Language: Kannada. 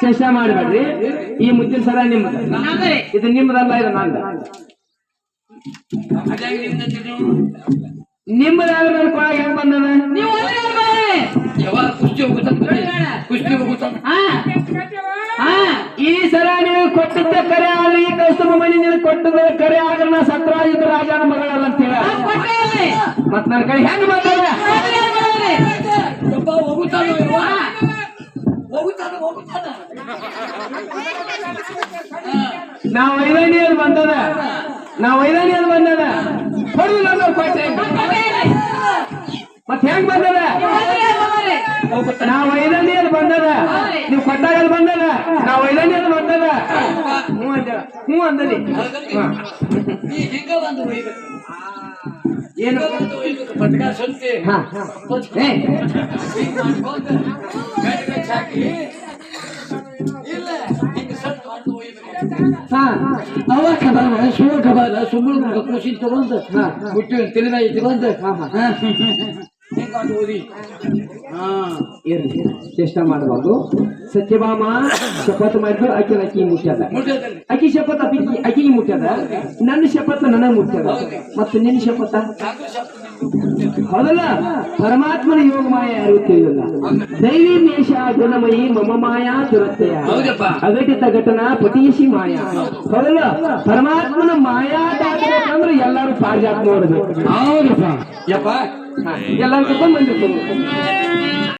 ಚೇಷ್ಟೆ ಮಾಡಬೇಡ್ರಿ. ಈ ಮುದ್ದಿನ ಸಲ ನಿಮ್ಮದ. ಇದು ನಿಮ್ಮದಲ್ಲ ಇದು ನಂದ. ನಿಮ್ಮದಾದ್ರೆ ನನ್ನ ಕೊಳಗ ಹೆಂಗ್ ಬಂದದ? ನೀವು ಒಂದೇ ಬರ್ರಿ. ಯಾವಾಗ ಕುಸ್ತಿ ಹೋಗುತ್ತ ಕುಸ್ತಿ ಹೋಗುತ್ತ ಹಾ. ಹಾ. ಈ ಸರ ನೀವು ಕೊಟ್ಟ ಕರೆ ಆಗಲಿ ಈ ಕೌಸ್ತುಭ ಮಣಿ ನೀವು ಕೊಟ್ಟದ ಕರೆ ಆಗಲ್ಲ ನಾ ಸತ್ರಾಜಿತ ರಾಜನ ಮಗಳಲ್ಲ ಅಂತ ಹೇಳ. ನಾವ್ ಕೊಟ್ಟೇವ್ರಿ. ಮತ್ ನನ್ನ ಕಡೆ ಹೆಂಗ್ ಬಂದದ? ನಾವ್ ಐದನೇದು ಬಂದದ. ನಾವ್ ಐದನೇದು ಬಂದದ. ಹೊಡೆದು ನಾವು ಕೊಟ್ಟೆ. ಮತ್ ಹೆಂಗ್ ಬಂದದ? ನಾವು ಐದನೇದು ಬಂದದ. ನೀವು ಕೊಟ್ಟಾಗಲ್ಲಿ ಬಂದದ. ನಾವ್ ಐದನೇದು ಬಂದದ. ಹ್ಞೂ ಅಂದ. ಹ್ಞೂ ಅಂದಲಿ. ಏನು? ಹಾ ಅವ ಕಬಾರ ಶಿವ ಕಬಾರ ಸುಮ್ಮನೆ ಖುಷಿ ತಗೊಂಡು ಹಾ. ಹುಟ್ಟು ತಿಳಿದಾಗಿ ತಗೊಂಡು ಹಾ, ಹಾ. ಚೇಷ್ಟ ಮಾಡಬಾರ್ದು ಸತ್ಯಭಾಮ, ಶಪಥ ಮಾಡಿದ್ರು ಅಕ್ಕಿ ಅಕ್ಕಿ ಮುಟ್ಟದಲ್ಲಿ ಅಕ್ಕಿ ಶಪಥ, ಅಕ್ಕಿ ಅಕ್ಕಿಗೆ ಮುಟ್ಟ್ಯದ ನನ್ನ ಶಪಥ ನನಗೆ ಮುಟ್ಟ್ಯದ ಮತ್ತು ನಿನ್ನ ಶಪಥ? ಹೌದಲ್ಲ? ಪರಮಾತ್ಮನ ಯೋಗ ಮಾಯ ಯಾರು ದೈವಿ ಮೇಷ ಗುಣಮಯಿ, ಮಮ ಮಾಯಾ, ದುರತ್ತೆಯ. ಅಘಟಿತ ಘಟನಾ, ಪಟೀಶಿ ಮಾಯಾ. ಹೌದಲ್ಲ? ಪರಮಾತ್ಮನ ಮಾಯಾ ಅಂದ್ರೆ ಎಲ್ಲಾರು ಪಾರಿಜಾತ ನೋಡ್ಬೇಕು ಹೌದಪ್ಪ ಎಲ್ಲರೂ ಕರ್ಕೊಂಡ್ ಬಂದಿರ್ತಾರೆ